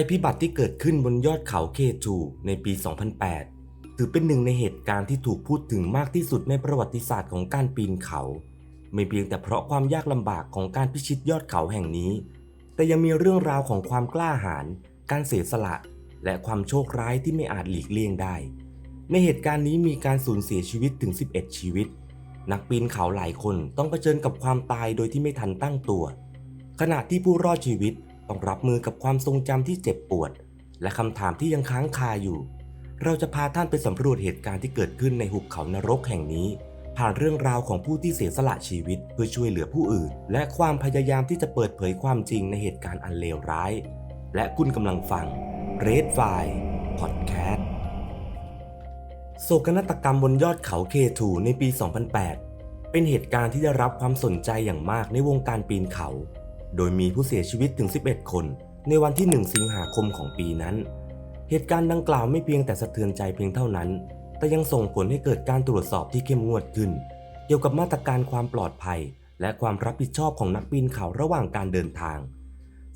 ภัยพิบัติที่เกิดขึ้นบนยอดเขาเคทูในปี 2008 ถือเป็นหนึ่งในเหตุการณ์ที่ถูกพูดถึงมากที่สุดในประวัติศาสตร์ของการปีนเขา ไม่เพียงแต่เพราะความยากลำบากของการพิชิตยอดเขาแห่งนี้ แต่ยังมีเรื่องราวของความกล้าหาญ การเสียสละ และความโชคร้ายที่ไม่อาจหลีกเลี่ยงได้ ในเหตุการณ์นี้มีการสูญเสียชีวิตถึง 11 ชีวิต นักปีนเขาหลายคนต้องเผชิญกับความตายโดยที่ไม่ทันตั้งตัว ขณะที่ผู้รอดชีวิต ต้องรับมือกับความทรงจำที่เจ็บปวด และคำถามที่ยังค้างคาอยู่ เราจะพาท่านไปสำรวจเหตุการณ์ที่เกิดขึ้นในหุบเขานรกแห่งนี้ ผ่านเรื่องราวของผู้ที่เสียสละชีวิต เพื่อช่วยเหลือผู้อื่น และความพยายามที่จะเปิดเผยความจริงในเหตุการณ์อันเลวร้าย และคุณกำลังฟัง Red f i Podcast โศกนาฏกรรมบนยอดเขาเคทูในปี 2008 เป็นเหตุการณ์ที่ได้รับความสนใจอย่างมากในวงการปีนเขา โดยมีผู้เสียชีวิตถึง 11 คน ในวันที่ 1 สิงหาคมของปีนั้น เหตุการณ์ดังกล่าวไม่เพียงแต่สะเทือนใจเพียงเท่านั้น แต่ยังส่งผลให้เกิดการตรวจสอบที่เข้มงวดขึ้น เกี่ยวกับมาตรการความปลอดภัย และความรับผิดชอบของนักปีนเขาระหว่างการเดินทาง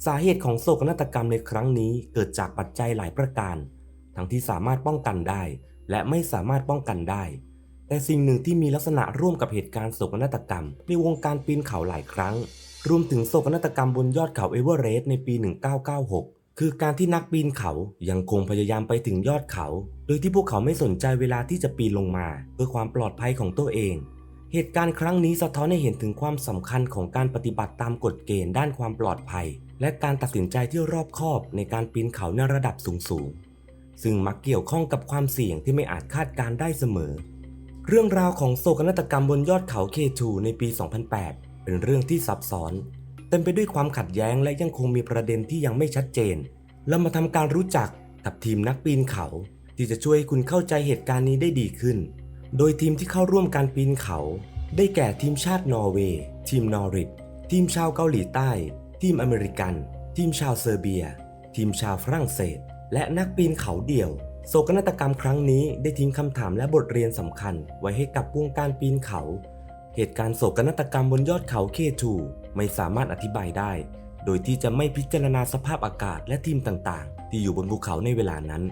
สาเหตุของโศกนาฏกรรมในครั้งนี้เกิดจากปัจจัยหลายประการ ทั้งที่สามารถป้องกันได้ และไม่สามารถป้องกันได้ แต่สิ่งหนึ่งที่มีลักษณะร่วมกับเหตุการณ์โศกนาฏกรรม ในวงการปีนเขาหลายครั้ง รวมถึงโศกนาฏกรรมบนยอดเขาเอเวอเรสต์ในปี 1996 คือการที่นักปีนเขายังคงพยายามไปถึงยอดเขา โดยที่พวกเขาไม่สนใจเวลาที่จะปีนลงมา เพื่อความปลอดภัยของตัวเอง เหตุการณ์ครั้งนี้สะท้อนให้เห็นถึงความสำคัญของการปฏิบัติตามกฎเกณฑ์ด้านความปลอดภัย และการตัดสินใจที่รอบคอบในการปีนเขาในระดับสูงๆ ซึ่งมักเกี่ยวข้องกับความเสี่ยงที่ไม่อาจคาดการได้เสมอ เรื่องราวของโศกนาฏกรรมบนยอดเขาเคทูในปี 2008 เป็นเรื่องที่ซับซ้อน เต็มไปด้วยความขัดแย้งและยังคงมีประเด็นที่ยังไม่ชัดเจน เรามาทำการรู้จักกับทีมนักปีนเขา ที่จะช่วยให้คุณเข้าใจเหตุการณ์นี้ได้ดีขึ้น โดยทีมที่เข้าร่วมการปีนเขา ได้แก่ทีมชาตินอร์เวย์ ทีมนอริดทีมชาวเกาหลีใต้ ทีมอเมริกัน ทีมชาวเซอร์เบีย ทีมชาวฝรั่งเศส และนักปีนเขาเดี่ยว โศกนาฏกรรมครั้งนี้ได้ทิ้งคำถามและบทเรียนสำคัญ ไว้ให้กับวงการปีนเขา เหตุการณ์โศกนาฏกรรมบนยอดเขาเคทูไม่สามารถอธิบายได้ โดยที่จะไม่พิจารณาสภาพอากาศและทีมต่างๆ ที่อยู่บนภูเขาในเวลานั้น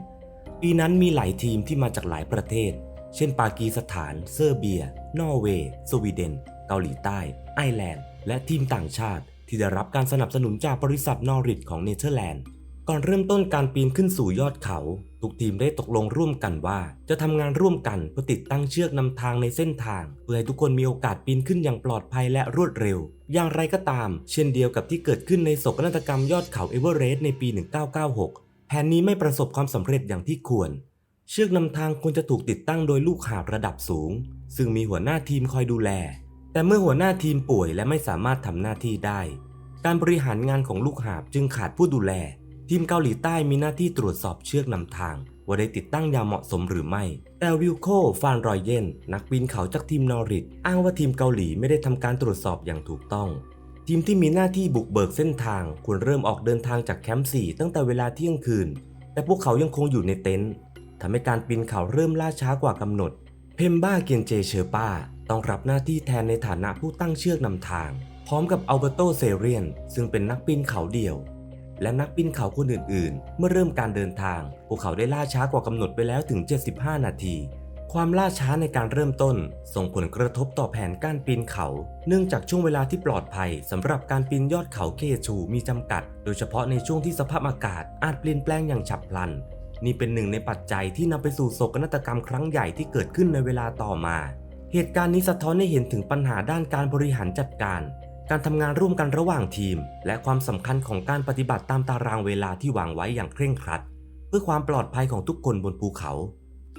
ปีนั้นมีหลายทีมที่มาจากหลายประเทศ เช่น ปากีสถาน เซอร์เบีย นอร์เวย์ สวีเดน เกาหลีใต้ ไอร์แลนด์ และทีมต่างชาติ ที่ได้รับการสนับสนุนจากบริษัทนอริดของเนเธอร์แลนด์ ก่อนเริ่มต้นการปีนขึ้นสู่ยอดเขา ทุกทีมได้ตกลงร่วมกันว่า จะทำงานร่วมกันเพื่อติดตั้งเชือกนำทางในเส้นทาง เพื่อให้ทุกคนมีโอกาสปีนขึ้นอย่างปลอดภัยและรวดเร็ว อย่างไรก็ตาม เช่นเดียวกับที่เกิดขึ้นในโศกนาฏกรรมยอดเขาเอเวอเรสต์ในปี 1996 แผนนี้ไม่ประสบความสำเร็จอย่างที่ควร เชือกนำทางควรจะถูกติดตั้งโดยลูกหาบระดับสูง ซึ่งมีหัวหน้าทีมคอยดูแล แต่เมื่อหัวหน้าทีมป่วยและไม่สามารถทำหน้าที่ได้ การบริหารงานของลูกหาบจึงขาดผู้ดูแล ทีมเกาหลีใต้มีหน้าที่ตรวจสอบเชือกนำทาง ว่าได้ติดตั้งอย่างเหมาะสมหรือไม่ แต่วิลโค ฟานรอยเยน นักปีนเขาจากทีมนอริดอ้างว่าทีมเกาหลีไม่ได้ทำการตรวจสอบอย่างถูกต้อง ทีมที่มีหน้าที่บุกเบิกเส้นทาง ควรเริ่มออกเดินทางจากแคมป์4ตั้งแต่เวลาเที่ยงคืน แต่พวกเขายังคงอยู่ในเต็นท์ทำให้การปีนเขาเริ่มล่าช้ากว่ากำหนด เพมบ้าเกียนเจเชอร์ป้า ต้องรับหน้าที่แทนในฐานะผู้ตั้งเชือกนำทาง พร้อมกับอัลเบโตเซเรียน ซึ่งเป็นนักปีนเขาเดี่ยว และนักปีนเขาคนอื่นๆ เมื่อเริ่มการเดินทาง พวกเขาได้ล่าช้ากว่ากำหนดไปแล้วถึง 75 นาที ความล่าช้าในการเริ่มต้น ส่งผลกระทบต่อแผนการปีนเขา เนื่องจากช่วงเวลาที่ปลอดภัยสำหรับการปีนยอดเขาเคชูมีจำกัด โดยเฉพาะในช่วงที่สภาพอากาศอาจเปลี่ยนแปลงอย่างฉับพลัน นี่เป็นหนึ่งในปัจจัยที่นำไปสู่โศกนาฏกรรมครั้งใหญ่ที่เกิดขึ้นในเวลาต่อมา เหตุการณ์นี้สะท้อนให้เห็นถึงปัญหาด้านการบริหารจัดการ การทำงานร่วมกันระหว่างทีม และความสำคัญของการปฏิบัติตามตารางเวลาที่วางไว้อย่างเคร่งครัด เพื่อความปลอดภัยของทุกคนบนภูเขา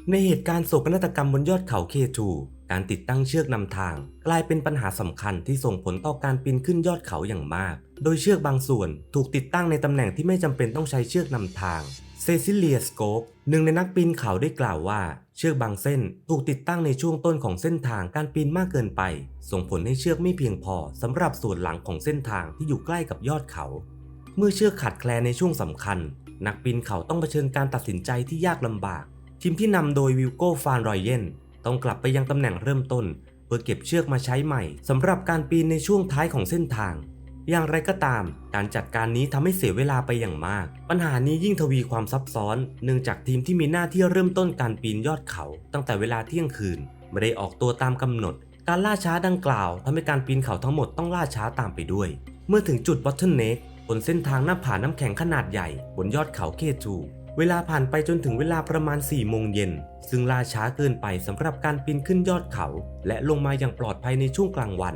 ในเหตุการณ์โศกนาฏกรรมบนยอดเขาเคทูการติดตั้งเชือกนำทาง กลายเป็นปัญหาสำคัญที่ส่งผลต่อการปีนขึ้นยอดเขาอย่างมาก โดยเชือกบางส่วนถูกติดตั้งในตำแหน่งที่ไม่จำเป็นต้องใช้เชือกนำทางเซซิเลียสโกปหนึ่งในนักปีนเขาได้กล่าวว่า เชือกบางเส้นถูกติดตั้งในช่วงต้นของเส้นทางการปีนมากเกินไป ส่งผลให้เชือกไม่เพียงพอสำหรับส่วนหลังของเส้นทางที่อยู่ใกล้กับยอดเขา เมื่อเชือกขาดแคลนในช่วงสำคัญ นักปีนเขาต้องเผชิญการตัดสินใจที่ยากลำบาก ทีมที่นำโดยวิลโก้ฟานรอยเยนต้องกลับไปยังตำแหน่งเริ่มต้น เพื่อเก็บเชือกมาใช้ใหม่สำหรับการปีนในช่วงท้ายของเส้นทาง อย่างไรก็ตาม การจัดการนี้ทำให้เสียเวลาไปอย่างมาก ปัญหานี้ยิ่งทวีความซับซ้อน เนื่องจากทีมที่มีหน้าที่เริ่มต้นการปีนยอดเขา ตั้งแต่เวลาเที่ยงคืน ไม่ได้ออกตัวตามกำหนด การล่าช้าดังกล่าวทำให้การปีนเขาทั้งหมดต้องล่าช้าตามไปด้วย เมื่อถึงจุดบอทเทิลเนกบนเส้นทางหน้าผาน้ำแข็งขนาดใหญ่ บนยอดเขาเคทูเวลาผ่านไปจนถึงเวลาประมาณ4โมงเย็น ซึ่งล่าช้าเกินไปสำหรับการปีนขึ้นยอดเขา และลงมาอย่างปลอดภัยในช่วงกลางวัน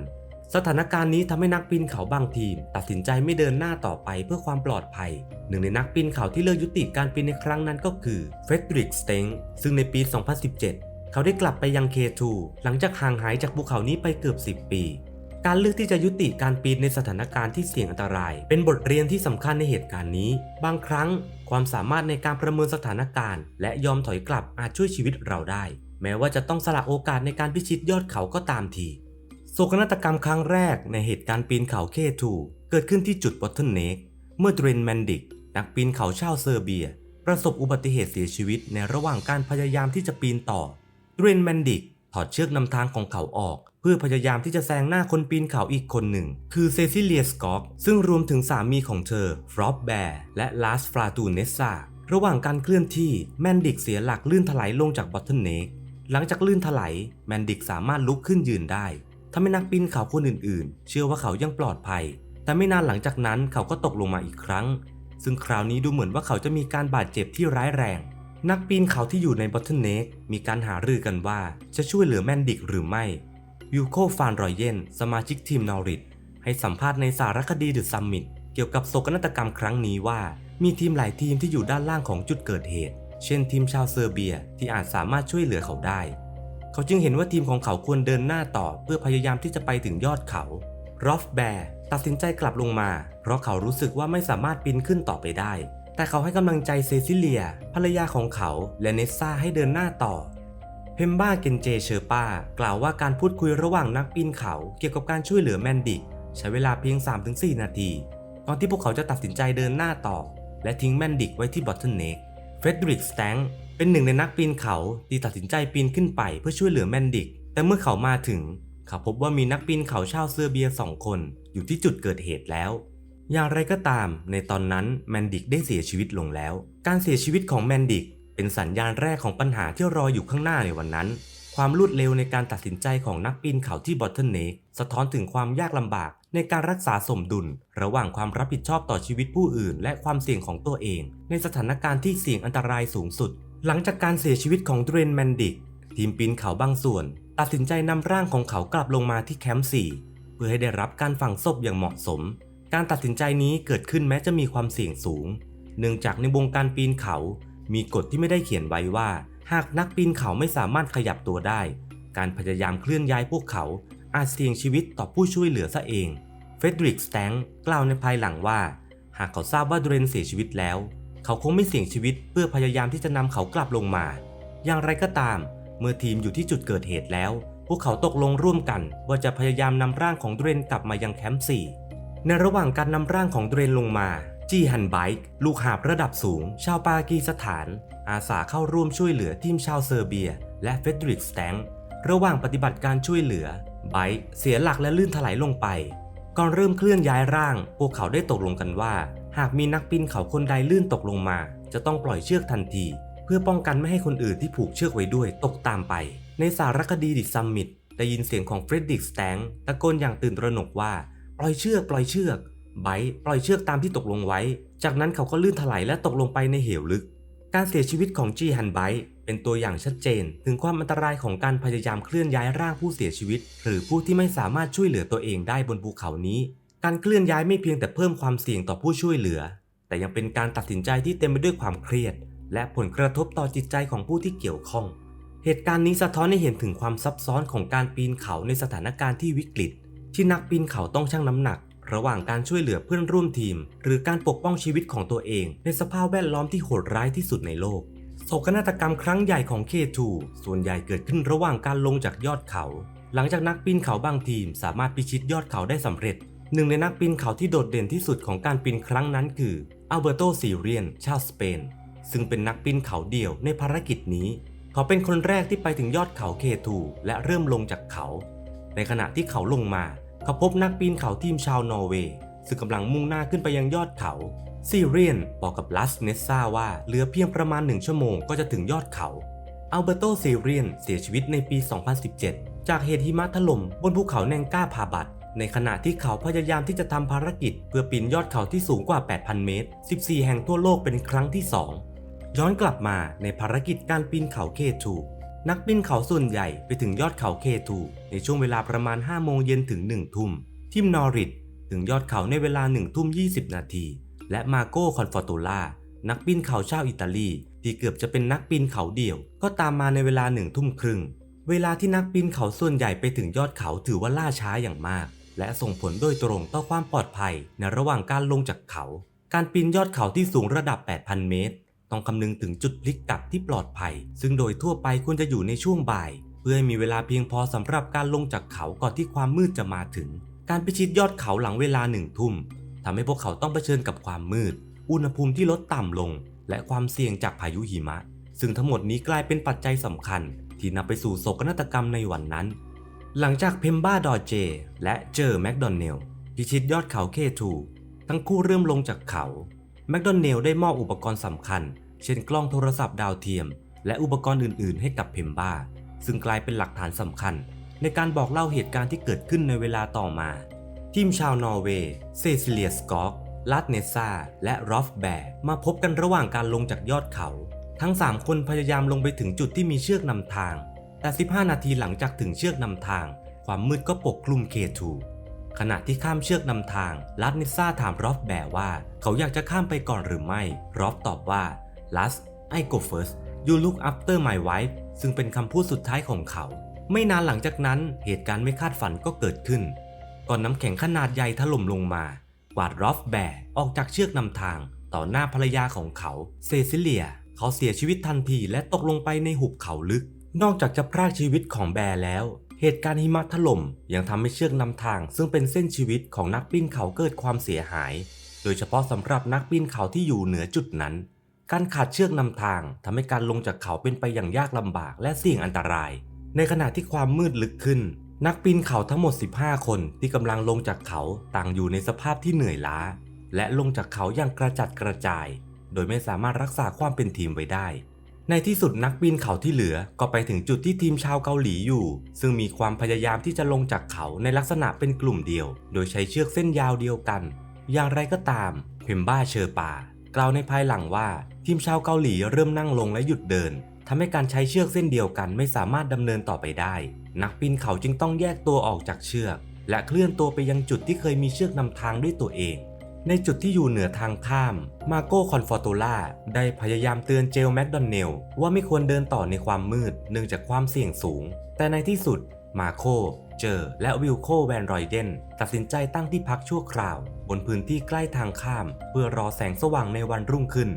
สถานการณ์นี้ทำให้นักปีนเขาบางทีม ตัดสินใจไม่เดินหน้าต่อไปเพื่อความปลอดภัย หนึ่งในนักปีนเขาที่เลิกยุติการปีนในครั้งนั้นก็คือเฟรดริกสเตงซึ่งในปี 2017 เขาได้กลับไปยัง K2 หลังจากห่างหายจากภูเขานี้ไปเกือบ 10 ปี การเลือกที่จะยุติการปีนในสถานการณ์ที่เสี่ยงอันตราย เป็นบทเรียนที่สำคัญในเหตุการณ์นี้ บางครั้ง ความสามารถในการประเมินสถานการณ์ และยอมถอยกลับอาจช่วยชีวิตเราได้ แม้ว่าจะต้องสละโอกาสในการพิชิตยอดเขาก็ตามที โศกนาฏกรรมครั้งแรกในเหตุการณ์ปีนเขาเคทูเกิดขึ้นที่จุดบอทเทิลเนกเมื่อเดรนแมนดิก นักปีนเขาชาวเซอร์เบีย ประสบอุบัติเหตุเสียชีวิตในระหว่างการพยายามที่จะปีนต่อเดรนแมนดิกถอดเชือกนำทางของเขาออก เพื่อพยายามที่จะแซงหน้าคนปีนเขาอีกคนหนึ่ง คือเซซิเลียสกอกซึ่งรวมถึงสามีของเธอฟรอปแบร์และลาสฟราตูเนสซาระหว่างการเคลื่อนที่แมนดิกเสียหลักลื่นถลายลงจากบอทเทิลเนกหลังจากลื่นถลายแมนดิกสามารถลุกขึ้นยืนได้ ทำให้นักปีนเขาคนอื่นๆ เชื่อว่าเขายังปลอดภัย แต่ไม่นานหลังจากนั้นเขาก็ตกลงมาอีกครั้ง ซึ่งคราวนี้ดูเหมือนว่าเขาจะมีการบาดเจ็บที่ร้ายแรง นักปีนเขาที่อยู่ในบอทเทิลเนกมีการหารือกันว่าจะช่วยเหลือแมนดิกหรือไม่ยูโคฟานรอยเยนสมาชิกทีมนอริดให้สัมภาษณ์ในสารคดีเดอะซัมมิตเกี่ยวกับโศกนาฏกรรมครั้งนี้ว่า มีทีมหลายทีมที่อยู่ด้านล่างของจุดเกิดเหตุ เช่นทีมชาวเซอร์เบียที่อาจสามารถช่วยเหลือเขาได้ เขาจึงเห็นว่าทีมของเขาควรเดินหน้าต่อเพื่อพยายามที่จะไปถึงยอดเขารอฟแบร์ตัดสินใจกลับลงมา เพราะเขารู้สึกว่าไม่สามารถปีนขึ้นต่อไปได้ แต่เขาให้กำลังใจเซซิเลีย ภรรยาของเขาและเนสซาให้เดินหน้าต่อเพมบ้าเกนเจเชอร์ปากล่าวว่าการพูดคุยระหว่างนักปีนเขาเกี่ยวกับการช่วยเหลือแมนดิกใช้เวลาเพียง 3-4 นาทีก่อนที่พวกเขาจะตัดสินใจเดินหน้าต่อ และทิ้งแมนดิกไว้ที่บอทเทิลเนก เฟรดริกสแตงเป็นหนึ่งในนักปีนเขาที่ตัดสินใจปีนขึ้นไปเพื่อช่วยเหลือแมนดิก แต่เมื่อเขามาถึง เขาพบว่ามีนักปีนเขาชาวเซอร์เบียสองคน อยู่ที่จุดเกิดเหตุแล้ว อย่างไรก็ตาม ในตอนนั้นแมนดิกได้เสียชีวิตลงแล้ว การเสียชีวิตของแมนดิกเป็นสัญญาณแรกของปัญหาที่รออยู่ข้างหน้าในวันนั้น ความรวดเร็วในการตัดสินใจของนักปีนเขาที่บอทเทิลเนกสะท้อนถึงความยากลำบากในการรักษาสมดุล ระหว่างความรับผิดชอบต่อชีวิตผู้อื่น และความเสี่ยงของตัวเอง ในสถานการณ์ที่เสี่ยงอันตรายสูงสุด หลังจากการเสียชีวิตของเดรนแมนดิกทีมปีนเขาบางส่วน ตัดสินใจนำร่างของเขากลับลงมาที่แคมป์4เพื่อให้ได้รับการฝังศพอย่างเหมาะสม การตัดสินใจนี้เกิดขึ้นแม้จะมีความเสี่ยงสูง เนื่องจากในวงการปีนเขา มีกฎที่ไม่ได้เขียนไว้ว่า หากนักปีนเขาไม่สามารถขยับตัวได้ การพยายามเคลื่อนย้ายพวกเขาอาจเสี่ยงชีวิตต่อผู้ช่วยเหลือซะเองเฟดริกสแตงกล่าวในภายหลังว่า หากเขาทราบว่าเดรนเสียชีวิตแล้ว เขาคงไม่เสี่ยงชีวิตเพื่อพยายามที่จะนำเขากลับลงมา อย่างไรก็ตาม เมื่อทีมอยู่ที่จุดเกิดเหตุแล้ว พวกเขาตกลงร่วมกัน ว่าจะพยายามนำร่างของเดรนกลับมายังแคมป์4ในระหว่างการนำร่างของเดรนลงมา จีฮันไบค์ลูกหาบระดับสูง ชาวปากีสถาน อาสาเข้าร่วมช่วยเหลือทีมชาวเซอร์เบีย และเฟดริกสแตงระหว่างปฏิบัติการช่วยเหลือ ไบค์เสียหลักและลื่นถลายลงไป ก่อนเริ่มเคลื่อนย้ายร่าง พวกเขาได้ตกลงกันว่า หากมีนักปีนเขาคนใดลื่นตกลงมา จะต้องปล่อยเชือกทันที เพื่อป้องกันไม่ให้คนอื่นที่ผูกเชือกไว้ด้วยตกตามไป ในสารคดีดิซัมมิตได้ยินเสียงของเฟรดริกสแตงตะโกนอย่างตื่นตระหนกว่า ปล่อยเชือกปล่อยเชือกไบร์ปล่อยเชือกตามที่ตกลงไว้ จากนั้นเขาก็ลื่นถลายและตกลงไปในเหวลึก การเสียชีวิตของจีฮันไบร์เป็นตัวอย่างชัดเจน ถึงความอันตรายของการพยายามเคลื่อนย้ายร่างผู้เสียชีวิต หรือผู้ที่ไม่สามารถช่วยเหลือตัวเองได้บนภูเขานี้ การเคลื่อนย้ายไม่เพียงแต่เพิ่มความเสี่ยงต่อผู้ช่วยเหลือ แต่ยังเป็นการตัดสินใจที่เต็มไปด้วยความเครียด และผลกระทบต่อจิตใจของผู้ที่เกี่ยวข้อง เหตุการณ์นี้สะท้อนให้เห็นถึงความซับซ้อนของการปีนเขาในสถานการณ์ที่วิกฤต ที่นักปีนเขาต้องชั่งน้ำหนัก ระหว่างการช่วยเหลือเพื่อนร่วมทีม หรือการปกป้องชีวิตของตัวเอง ในสภาพแวดล้อมที่โหดร้ายที่สุดในโลกโศกนาฏกรรมครั้งใหญ่ของ K2 ส่วนใหญ่เกิดขึ้นระหว่างการลงจากยอดเขา หลังจากนักปีนเขาบางทีม สามารถพิชิตยอดเขาได้สำเร็จ หนึ่งในนักปีนเขาที่โดดเด่นที่สุดของการปีนครั้งนั้นคืออัลเบโตซีเรียน ชาวสเปน ซึ่งเป็นนักปีนเขาเดี่ยวในภารกิจนี้ เขาเป็นคนแรกที่ไปถึงยอดเขา K2 และเริ่มลงจากเขา ในขณะที่เขาลงมา เขาพบนักปีนเขาทีมชาวนอร์เวย์ซึ่งกำลังมุ่งหน้าขึ้นไปยังยอดเขา ซีเรียนบอกกับลัสเนสซาว่าเหลือเพียงประมาณหนึ่งชั่วโมงก็จะถึงยอดเขา อัลเบโตซีเรียนเสียชีวิตในปี 2017 จากเหตุหิมะถล่มบนภูเขาแนงก้าพาบัตในขณะที่เขาพยายามที่จะทำภารกิจ เพื่อปีนยอดเขาที่สูงกว่า 8,000 เมตร 14 แห่งทั่วโลกเป็นครั้งที่ 2 ย้อนกลับมาในภารกิจการปีนเขาเคทู นักปีนเขาส่วนใหญ่ไปถึงยอดเขาเคทูในช่วงเวลาประมาณ 5 โมงเย็นถึง 1 ทุ่มทีมนอริดถึงยอดเขาในเวลา 1 ทุ่ม 20 นาที และมาโกคอนฟอร์ตูล่านักปีนเขาชาวอิตาลี ที่เกือบจะเป็นนักปีนเขาเดี่ยว ก็ตามมาในเวลาหนึ่งทุ่มครึ่ง เวลาที่นักปีนเขาส่วนใหญ่ไปถึงยอดเขาถือว่าล่าช้าอย่างมาก และส่งผลโดยตรงต่อความปลอดภัยในระหว่างการลงจากเขา การปีนยอดเขาที่สูงระดับ 8,000 เมตร ต้องคำนึงถึงจุดพลิกกลับที่ปลอดภัย ซึ่งโดยทั่วไปควรจะอยู่ในช่วงบ่าย เพื่อให้มีเวลาเพียงพอสำหรับการลงจากเขาก่อนที่ความมืดจะมาถึง การพิชิตยอดเขาหลังเวลาหนึ่งทุ่มทำให้พวกเขาต้องเผชิญกับความมืด อุณหภูมิที่ลดต่ำลง และความเสี่ยงจากพายุหิมะ ซึ่งทั้งหมดนี้กลายเป็นปัจจัยสำคัญ ที่นำไปสู่โศกนาฏกรรมในวันนั้น หลังจากเพมบ้าดอเจ และเจอแมคโดนเนลพิชิตยอดเขาเคทูทั้งคู่เริ่มลงจากเขา แมคโดนเนลได้มอบอุปกรณ์สำคัญ เช่นกล้องโทรศัพท์ดาวเทียม และอุปกรณ์อื่น ๆ ให้กับเพมบ้า ซึ่งกลายเป็นหลักฐานสำคัญ ในการบอกเล่าเหตุการณ์ที่เกิดขึ้นในเวลาต่อมา ทีมชาวนอร์เวย์เซซิเลียสกอกลัดเนซาและรอฟแบร์มาพบกันระหว่างการลงจากยอดเขา ทั้ง 3 คนพยายามลงไปถึงจุดที่มีเชือกนำทาง แต่ 15 นาทีหลังจากถึงเชือกนำทาง ความมืดก็ปกคลุมเคทู ขณะที่ข้ามเชือกนำทางลัดเนซาถามรอฟแบร์ว่า เขาอยากจะข้ามไปก่อนหรือไม่รอฟตอบว่าลัส I go first you look after my wife ซึ่งเป็นคำพูดสุดท้ายของเขา ไม่นานหลังจากนั้นเหตุการณ์ไม่คาดฝันก็เกิดขึ้น ก่อนน้ำแข็งขนาดใหญ่ถล่มลงมา กวาดรอฟแบร์ออกจากเชือกนำทาง ต่อหน้าภรรยาของเขา เซซิเลีย เขาเสียชีวิตทันทีและตกลงไปในหุบเขาลึก นอกจากจะพรากชีวิตของแบร์แล้ว เหตุการณ์หิมะถล่มยังทำให้เชือกนำทาง ซึ่งเป็นเส้นชีวิตของนักปีนเขาเกิดความเสียหาย โดยเฉพาะสำหรับนักปีนเขาที่อยู่เหนือจุดนั้น การขาดเชือกนำทางทำให้การลงจากเขาเป็นไปอย่างยากลำบากและเสี่ยงอันตราย ในขณะที่ความมืดลึกขึ้น นักปีนเขาทั้งหมด 15 คนที่กำลังลงจากเขาต่างอยู่ในสภาพที่เหนื่อยล้า และลงจากเขาอย่างกระจัดกระจาย โดยไม่สามารถรักษาความเป็นทีมไว้ได้ ในที่สุดนักปีนเขาที่เหลือก็ไปถึงจุดที่ทีมชาวเกาหลีอยู่ ซึ่งมีความพยายามที่จะลงจากเขาในลักษณะเป็นกลุ่มเดียว โดยใช้เชือกเส้นยาวเดียวกัน อย่างไรก็ตามเพมบ้าเชอร์ปา กล่าวในภายหลังว่า ทีมชาวเกาหลีเริ่มนั่งลงและหยุดเดินทำให้การใช้เชือกเส้นเดียวกันไม่สามารถดำเนินต่อไปได้ นักปีนเขาจึงต้องแยกตัวออกจากเชือก และเคลื่อนตัวไปยังจุดที่เคยมีเชือกนำทางด้วยตัวเอง ในจุดที่อยู่เหนือทางข้าม มาโก้คอนฟอร์ตูล่าได้พยายามเตือนเจลแมคดอนเนลว่าไม่ควรเดินต่อในความมืดเนื่องจากความเสี่ยงสูง แต่ในที่สุดมาโคเจอและวิลโคแวนรอยเดนตัดสินใจตั้งที่พักชั่วคราว บนพื้นที่ใกล้ทางข้าม เพื่อรอแสงสว่างในวันรุ่งขึ้น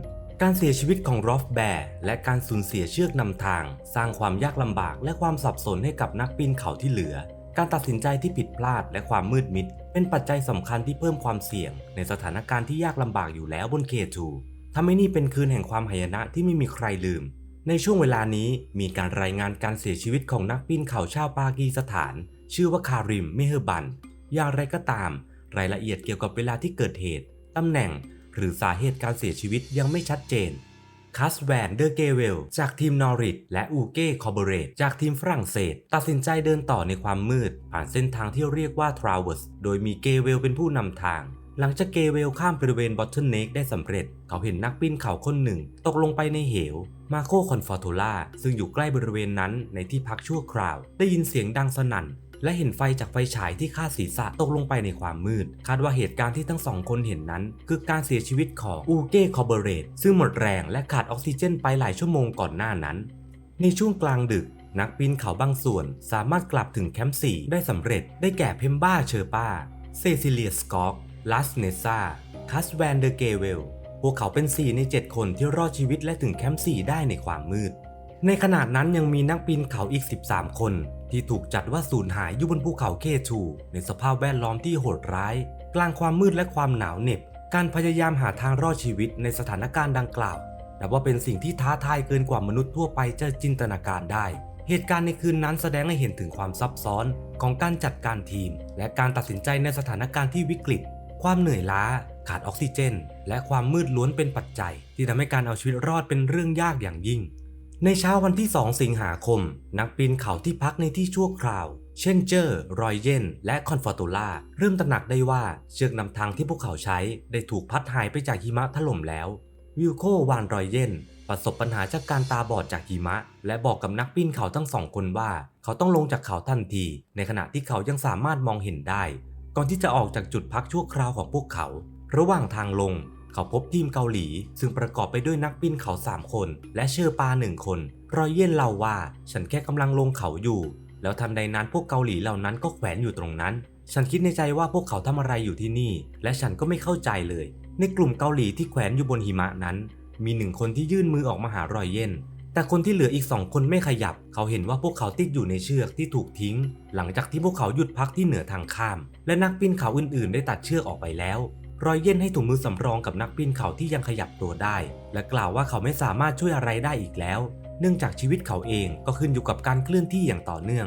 การเสียชีวิตของรอฟแบร์และการสูญเสียเชือกนำทาง สร้างความยากลำบากและความสับสนให้กับนักปีนเขาที่เหลือ การตัดสินใจที่ผิดพลาดและความมืดมิด เป็นปัจจัยสำคัญที่เพิ่มความเสี่ยง ในสถานการณ์ที่ยากลำบากอยู่แล้วบนเคทูทำให้นี่เป็นคืนแห่งความหายนะที่ไม่มีใครลืม ในช่วงเวลานี้มีการรายงานการเสียชีวิตของนักปีนเขาชาวปากีสถาน ชื่อว่าคาริมเมเฮอร์บัน อย่างไรก็ตาม รายละเอียดเกี่ยวกับเวลาที่เกิดเหตุตำแหน่ง หรือสาเหตุการเสียชีวิตยังไม่ชัดเจน คัสแวนเดอร์เกเวลจากทีมนอริทและอูเก้คอร์เบเรตจากทีมฝรั่งเศส ตัดสินใจเดินต่อในความมืด ผ่านเส้นทางที่เรียกว่าทราเวอร์สโดยมีเกเวลเป็นผู้นำทาง หลังจากเกเวลข้ามบริเวณบอทเทิลเนกได้สำเร็จ เขาเห็นนักปีนเขาคนหนึ่ง ตกลงไปในเหว มาโคคอนฟอร์ตูล่าซึ่งอยู่ใกล้บริเวณนั้นในที่พักชั่วคราว ได้ยินเสียงดังสนั่น และเห็นไฟจากไฟฉายที่คาดศีรษะตกลงไปในความมืด คาดว่าเหตุการณ์ที่ทั้งสองคนเห็นนั้น คือการเสียชีวิตของอูเก้คอเบเรตซึ่งหมดแรงและขาดออกซิเจนไปหลายชั่วโมงก่อนหน้านั้น ในช่วงกลางดึกนักปีนเขาบางส่วนสามารถกลับถึงแคมป์สี่ได้สำเร็จ ได้แก่เพมบ้าเชอร์ป้า เซซิเลียสกอกลัสเนซาคัสแวนเดอร์เกเวล พวกเขาเป็น 4 ใน 7 คนที่รอดชีวิตและถึงแคมป์4ได้ในความมืด ในขณะนั้นยังมีนักปีนเขาอีก 13 คน ที่ถูกจัดว่าสูญหายอยู่บนภูเขาเคทูในสภาพแวดล้อมที่โหดร้าย กลางความมืดและความหนาวเหน็บ การพยายามหาทางรอดชีวิตในสถานการณ์ดังกล่าวนับว่าเป็นสิ่งที่ท้าทายเกินกว่ามนุษย์ทั่วไปจะจินตนาการได้ เหตุการณ์ในคืนนั้นแสดงให้เห็นถึงความซับซ้อนของการจัดการทีม และการตัดสินใจในสถานการณ์ที่วิกฤต ความเหนื่อยล้า ขาดออกซิเจน และความมืดล้วนเป็นปัจจัย ที่ทำให้การเอาชีวิตรอดเป็นเรื่องยากอย่างยิ่ง ในเช้าวันที่ 2 สิงหาคม นักปีนเขาที่พักในที่ชั่วคราว เช่นเจอร์ รอยเยนและคอนฟอร์ตูล่าเริ่มตระหนักได้ว่าเชือกนำทางที่พวกเขาใช้ได้ถูกพัดหายไปจากหิมะถล่มแล้ว วิลโควานรอยเยนประสบปัญหาจากการตาบอดจากหิมะ และบอกกับนักปีนเขาทั้งสองคนว่า เขาต้องลงจากเขาทันที ในขณะที่เขายังสามารถมองเห็นได้ ก่อนที่จะออกจากจุดพักชั่วคราวของพวกเขา ระหว่างทางลง เขาพบทีมเกาหลี ซึ่งประกอบไปด้วยนักปีนเขา 3 คน และเชอร์ปาหนึ่งคน รอยเย่นเล่าว่า ฉันแค่กำลังลงเขาอยู่ แล้วทันใดนั้นพวกเกาหลีเหล่านั้นก็แขวนอยู่ตรงนั้น ฉันคิดในใจว่าพวกเขาทำอะไรอยู่ที่นี่ และฉันก็ไม่เข้าใจเลย ในกลุ่มเกาหลีที่แขวนอยู่บนหิมะนั้น มีหนึ่งคนที่ยื่นมือออกมาหารอยเย่นแต่คนที่เหลืออีกสองคนไม่ขยับ เขาเห็นว่าพวกเขาติดอยู่ในเชือกที่ถูกทิ้ง หลังจากที่พวกเขาหยุดพักที่เหนือทางข้าม และนักปีนเขาอื่นๆ ได้ตัดเชือกออกไปแล้ว รอยเย็นให้ถุงมือสำรองกับนักปีนเขาที่ยังขยับตัวได้ และกล่าวว่าเขาไม่สามารถช่วยอะไรได้อีกแล้ว เนื่องจากชีวิตเขาเองก็ขึ้นอยู่กับการเคลื่อนที่อย่างต่อเนื่อง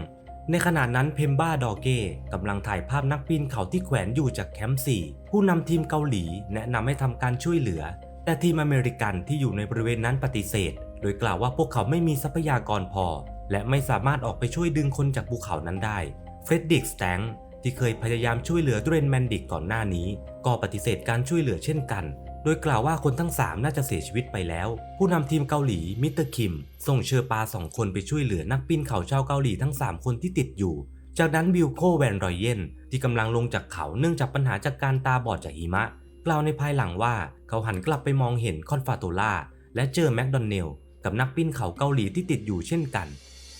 ในขณะนั้นเพมบ้าดอเก้กำลังถ่ายภาพนักปีนเขาที่แขวนอยู่จากแคมป์4ผู้นำทีมเกาหลีแนะนำให้ทำการช่วยเหลือ แต่ทีมอเมริกันที่อยู่ในบริเวณนั้นปฏิเสธ โดยกล่าวว่าพวกเขาไม่มีทรัพยากรพอ และไม่สามารถออกไปช่วยดึงคนจากภูเขานั้นได้เฟรดดิกสแตง ที่เคยพยายามช่วยเหลือดเรนแมนดิกก่อนหน้านี้ ก็ปฏิเสธการช่วยเหลือเช่นกัน โดยกล่าวว่าคนทั้ง 3 น่าจะเสียชีวิตไปแล้ว ผู้นำทีมเกาหลีมิสเตอร์คิม ส่งเชอร์ปาสองคนไปช่วยเหลือนักปีนเขาชาวเกาหลีทั้ง 3 คนที่ติดอยู่ จากนั้นบิลโคแวนรอยเยนที่กำลังลงจากเขาเนื่องจากปัญหาจากการตาบอดจากหิมะ กล่าวในภายหลังว่าเขาหันกลับไปมองเห็นคอนฟาโตล่าและเจอแมคโดนเนลกับนักปีนเขาเกาหลีที่ติดอยู่เช่นกัน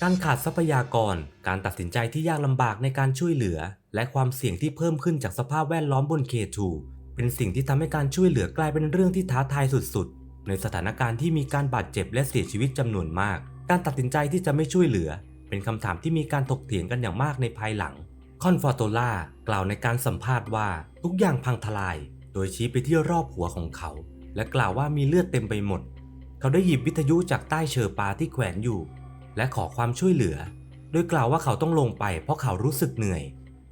การขาดทรัพยากร การตัดสินใจที่ยากลำบากในการช่วยเหลือ และความเสี่ยงที่เพิ่มขึ้นจากสภาพแวดล้อมบน K2 เป็นสิ่งที่ทำให้การช่วยเหลือกลายเป็นเรื่องที่ท้าทายสุดๆ ในสถานการณ์ที่มีการบาดเจ็บและเสียชีวิตจำนวนมาก การตัดสินใจที่จะไม่ช่วยเหลือ เป็นคำถามที่มีการถกเถียงกันอย่างมากในภายหลัง คอนฟอร์โตล่ากล่าวในการสัมภาษณ์ว่าทุกอย่างพังทลาย โดยชี้ไปที่รอบหัวของเขา และกล่าวว่ามีเลือดเต็มไปหมด เขาได้หยิบวิทยุจากใต้เชอร์ปาที่แขวนอยู่ และขอความช่วยเหลือ โดยกล่าวว่าเขาต้องลงไปเพราะเขารู้สึกเหนื่อย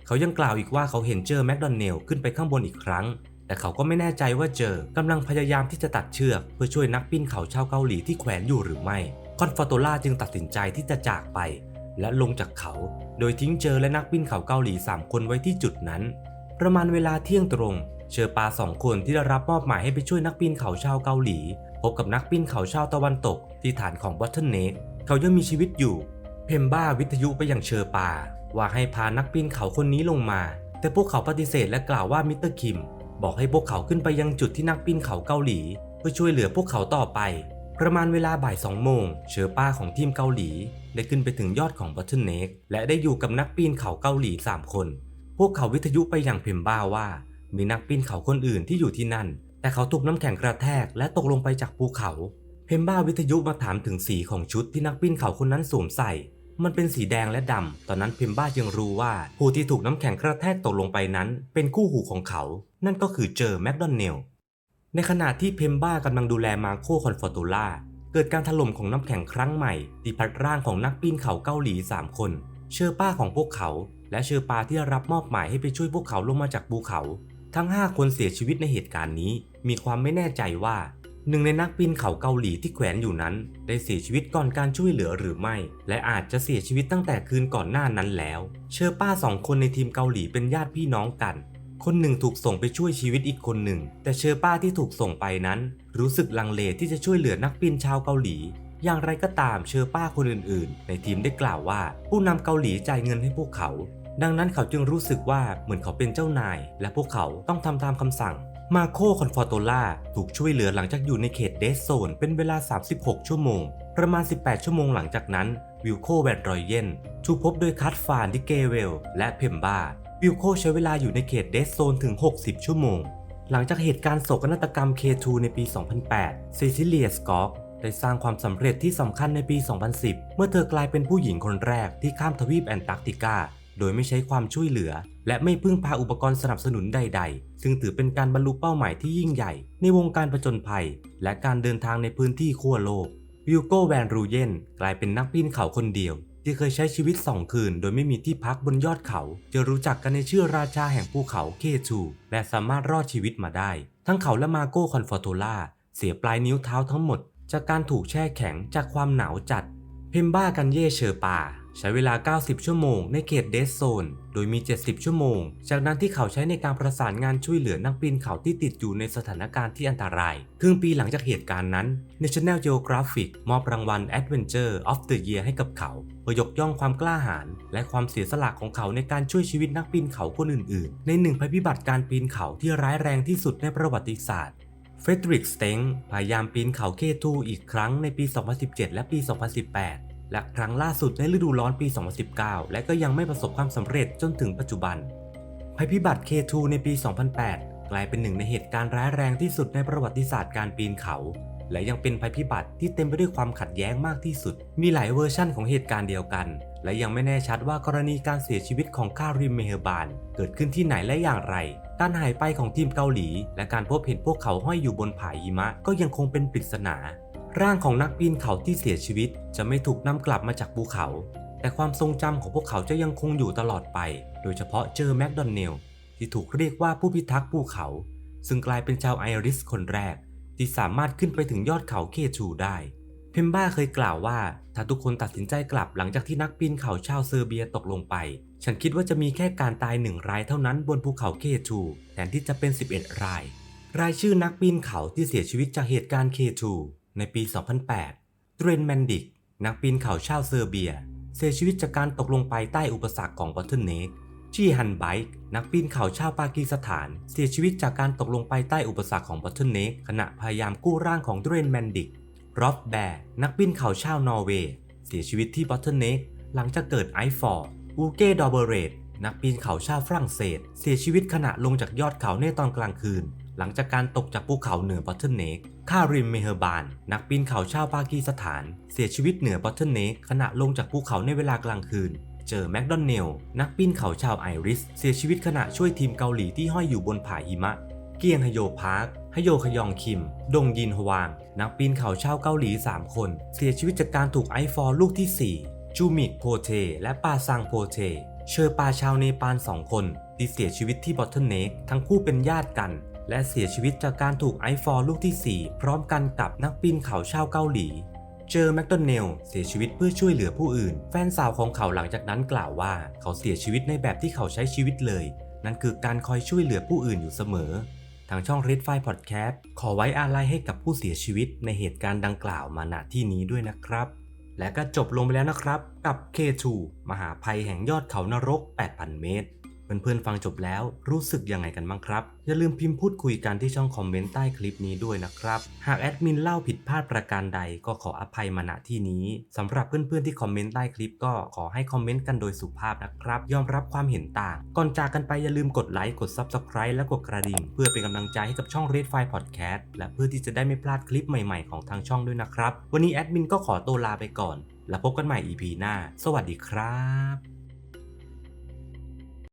เขายังกล่าวอีกว่าเขาเห็นเจอแมคโดนเนลขึ้นไปข้างบนอีกครั้ง แต่เขาก็ไม่แน่ใจว่าเจอกำลังพยายามที่จะตัดเชือกเพื่อช่วยนักปีนเขาชาวเกาหลีที่แขวนอยู่หรือไม่ คอนฟอร์โตล่าจึงตัดสินใจที่จะจากไป และลงจากเขา โดยทิ้งเจอและนักปีนเขาเกาหลี 3 คนไว้ที่จุดนั้น ประมาณเวลาเที่ยงตรง เชอร์ปาสองคนที่ได้รับมอบหมายให้ไปช่วยนักปีนเขาชาวเกาหลี พบกับนักปีนเขาชาวตะวันตกที่ฐานของบอตเทิลเนกเขายังมีชีวิตอยู่ เพมบ้าวิทยุไปยังเชอร์ปา ว่าให้พานักปีนเขาคนนี้ลงมา แต่พวกเขาปฏิเสธและกล่าวว่ามิสเตอร์คิม บอกให้พวกเขาขึ้นไปยังจุดที่นักปีนเขาเกาหลี เพื่อช่วยเหลือพวกเขาต่อไป ประมาณเวลาบ่ายสองโมงเชอร์ป้าของทีมเกาหลี ได้ขึ้นไปถึงยอดของบอตเทิลเนกและได้อยู่กับนักปีนเขาเกาหลี 3 คน พวกเขาวิทยุไปอยังเพมบ้าว่า มีนักปีนเขาคนอื่นที่อยู่ที่นั่น แต่เขาถูกน้ำแข็งกระแทกและตกลงไปจากภูเขา เพมบ้าวิทยุมาถามถึงสีของชุดที่นักปีนเขาคนนั้นสวมใส่ มันเป็นสีแดงและดำ ตอนนั้นเพมบ้ายังรู้ว่า ผู้ที่ถูกน้ำแข็งกระแทกตกลงไปนั้น เป็นคู่หูของเขา นั่นก็คือเจอแมคโดนเนล ในขณะที่เพมบ้ากำลังดูแลมาโคคอนฟอร์ตูล่า เกิดการถล่มของน้ำแข็งครั้งใหม่ที่พัดร่างของนักปีนเขาเกาหลี 3 คน เชอร์ป้าของพวกเขา และเชอร์ปาที่รับมอบหมายให้ไปช่วยพวกเขาลงมาจากภูเขา ทั้ง 5 คนเสียชีวิตในเหตุการณ์นี้ มีความไม่แน่ใจว่า หนึ่งในนักปีนเขาเกาหลีที่แขวนอยู่นั้น ได้เสียชีวิตก่อนการช่วยเหลือหรือไม่ และอาจจะเสียชีวิตตั้งแต่คืนก่อนหน้านั้นแล้ว เชอร์ป้าสองคนในทีมเกาหลีเป็นญาติพี่น้องกัน คนหนึ่งถูกส่งไปช่วยชีวิตอีกคนหนึ่ง แต่เชอร์ป้าที่ถูกส่งไปนั้น รู้สึกลังเลที่จะช่วยเหลือนักปีนชาวเกาหลี อย่างไรก็ตามเชอร์ป้าคนอื่นๆ ในทีมได้กล่าวว่า ผู้นำเกาหลีจ่ายเงินให้พวกเขา ดังนั้นเขาจึงรู้สึกว่าเหมือนเขาเป็นเจ้านาย และพวกเขาต้องทำตามคำสั่ง มาโคคอนฟอร์โตล่าถูกช่วยเหลือหลังจากอยู่ในเขตเดสโซนเป็นเวลา 36 ชั่วโมง ประมาณ 18 ชั่วโมงหลังจากนั้น วิลโคแวนรอยเยนถูกพบโดยคัตฟานดิเกเวล และเพมบาวิลโคใช้เวลาอยู่ในเขตเดสโซนถึง 60 ชั่วโมง หลังจากเหตุการณ์โศกนาฏกรรม K2 ในปี 2008 เซซิเลียสกอกได้สร้างความสำเร็จที่สำคัญในปี 2010 เมื่อเธอกลายเป็นผู้หญิงคนแรกที่ข้ามทวีปแอนตาร์กติกา โดยไม่ใช้ความช่วยเหลือ และไม่พึ่งพาอุปกรณ์สนับสนุนใด ๆ ซึ่งถือเป็นการบรรลุเป้าหมายที่ยิ่งใหญ่ ในวงการผจญภัย และการเดินทางในพื้นที่ขั้วโลกวิลโกแวนรูเยนกลายเป็นนักปีนเขาคนเดียว ที่เคยใช้ชีวิตสองคืน โดยไม่มีที่พักบนยอดเขา จะรู้จักกันในชื่อราชาแห่งภูเขาเคทูและสามารถรอดชีวิตมาได้ ทั้งเขาและมาโก้คอนฟอร์โตล่าเสียปลายนิ้วเท้าทั้งหมด จากการถูกแช่แข็งจากความหนาวจัด เพมบ้ากันเย่เชอปา ใช้เวลา 90 ชั่วโมงในเขตเดสโซน โดยมี 70 ชั่วโมง จากนั้นที่เขาใช้ในการประสานงานช่วยเหลือนักปีนเขาที่ติดอยู่ในสถานการณ์ที่อันตราย ครึ่งปีหลังจากเหตุการณ์นั้น National Geographic มอบรางวัล Adventure of the Year ให้กับเขาเพื่อยกย่องความกล้าหาญและความเสียสละของเขาในการช่วยชีวิตนักปีนเขาคนอื่นๆ ในหนึ่งภัยพิบัติการปีนเขาที่ร้ายแรงที่สุดในประวัติศาสตร์เฟดริกสเตงพยายามปีนเขาเคทูอีกครั้งในปี 2017 และปี 2018 และครั้งล่าสุดในฤดูร้อนปี 2019 และก็ยังไม่ประสบความสำเร็จจนถึงปัจจุบัน ภัยพิบัติ K2 ในปี 2008 กลายเป็นหนึ่งในเหตุการณ์ร้ายแรงที่สุดในประวัติศาสตร์การปีนเขา และยังเป็นภัยพิบัติที่เต็มไปด้วยความขัดแย้งมากที่สุด มีหลายเวอร์ชั่นของเหตุการณ์เดียวกัน และยังไม่แน่ชัดว่ากรณีการเสียชีวิตของคาริมเมเฮบาน เกิดขึ้นที่ไหนและอย่างไร การหายไปของทีมเกาหลี และการพบเห็นพวกเขาห้อยอยู่บนผาหิมะก็ยังคงเป็นปริศนา ร่างของนักปีนเขาที่เสียชีวิตจะไม่ถูกนำกลับมาจากภูเขา แต่ความทรงจำของพวกเขาจะยังคงอยู่ตลอดไป โดยเฉพาะเจอแมคดอนเนลที่ถูกเรียกว่าผู้พิทักษ์ภูเขา ซึ่งกลายเป็นชาวไอริสคนแรก ที่สามารถขึ้นไปถึงยอดเขาเคชูได้ เพมบ้าเคยกล่าวว่า ถ้าทุกคนตัดสินใจกลับหลังจากที่นักปีนเขาชาวเซอร์เบียตกลงไป ฉันคิดว่าจะมีแค่การตายหนึ่งรายเท่านั้นบนภูเขาเคชูแทนที่จะเป็น 11 ราย รายชื่อนักปีนเขาที่เสียชีวิตจากเหตุการณ์เคทู ในปี 2008 เทรนแมนดิก นักปีนเขาชาวเซอร์เบีย เสียชีวิตจากการตกลงไปใต้อุปสรรคของบอตเทิลเนกชีฮันไบค์นักปีนเขาชาวปากีสถาน เสียชีวิตจากการตกลงไปใต้อุปสรรคของบอตเทิลเนกขณะพยายามกู้ร่างของเทรนแมนดิกรอบแบร์นักปีนเขาชาวนอร์เวย์เสียชีวิตที่บอตเทิลเนกหลังจากเกิดไอฟอร์อูเก้ดอเบเรตนักปีนเขาชาวฝรั่งเศส เสียชีวิตขณะลงจากยอดเขาในตอนกลางคืนหลังจากการตกจากภูเขาเหนือบอตเทิลเนกคาริมเมเฮอร์บาน นักปีนเขาชาวปากีสถาน เสียชีวิตเหนือบอตเทิลเนกขณะลงจากภูเขาในเวลากลางคืน เจอแมคดอนเนล นักปีนเขาชาวไอริส เสียชีวิตขณะช่วยทีมเกาหลีที่ห้อยอยู่บนผาหิมะ เกียงฮโยพาร์คฮโยขยองคิม ดงยินฮวาง นักปีนเขาชาวเกาหลี 3 คน เสียชีวิตจากการถูกไอฟอร์ลูกที่ 4 จูมิกโพเท และปาซังโพเท เชอร์ปาชาวเนปาล 2 คนที่เสียชีวิตที่บอตเทิลเนกทั้งคู่เป็นญาติกัน และเสียชีวิตจากการถูกไอฟอร์ลูกที่ 4 พร้อมกันกับนักปีนเขาชาวเกาหลีเจอแมคโดนัลเสียชีวิตเพื่อช่วยเหลือผู้อื่น แฟนสาวของเขาหลังจากนั้นกล่าวว่า เขาเสียชีวิตในแบบที่เขาใช้ชีวิตเลย นั่นคือการคอยช่วยเหลือผู้อื่นอยู่เสมอ ทางช่อง Red f i Podcast ขอไว้อาลัยให้กับผู้เสียชีวิตในเหตุการณ์ดังกล่าวมาณที่นี้ด้วยนะครับ และก็จบลงไปแล้วนะครับ กับ K2 มหาภัยแห่งยอดเขานรก 8,000 เมตร เพื่อนๆฟังจบแล้วรู้สึกยังไงกันบ้างครับ อย่าลืมพิมพ์พูดคุยกันที่ช่องคอมเมนต์ใต้คลิปนี้ด้วยนะครับ หากแอดมินเล่าผิดพลาดประการใดก็ขออภัยมาณที่นี้สำหรับเพื่อนๆที่คอมเมนต์ใต้คลิปก็ขอให้คอมเมนต์กันโดยสุภาพนะครับ ยอมรับความเห็นต่าง ก่อนจากกันไปอย่าลืมกดไลค์กด Subscribe และกดกระดิ่ง เพื่อเป็นกำลังใจให้กับช่อง Red f i Podcast และเพื่อที่จะได้ไม่พลาดคลิปใหม่ๆของทางช่องด้วยนะครับ วันนี้แอดมินก็ขอตัวลาไปก่อน แล้วพบกันใหม่ EP หน้า สวัสดีครับ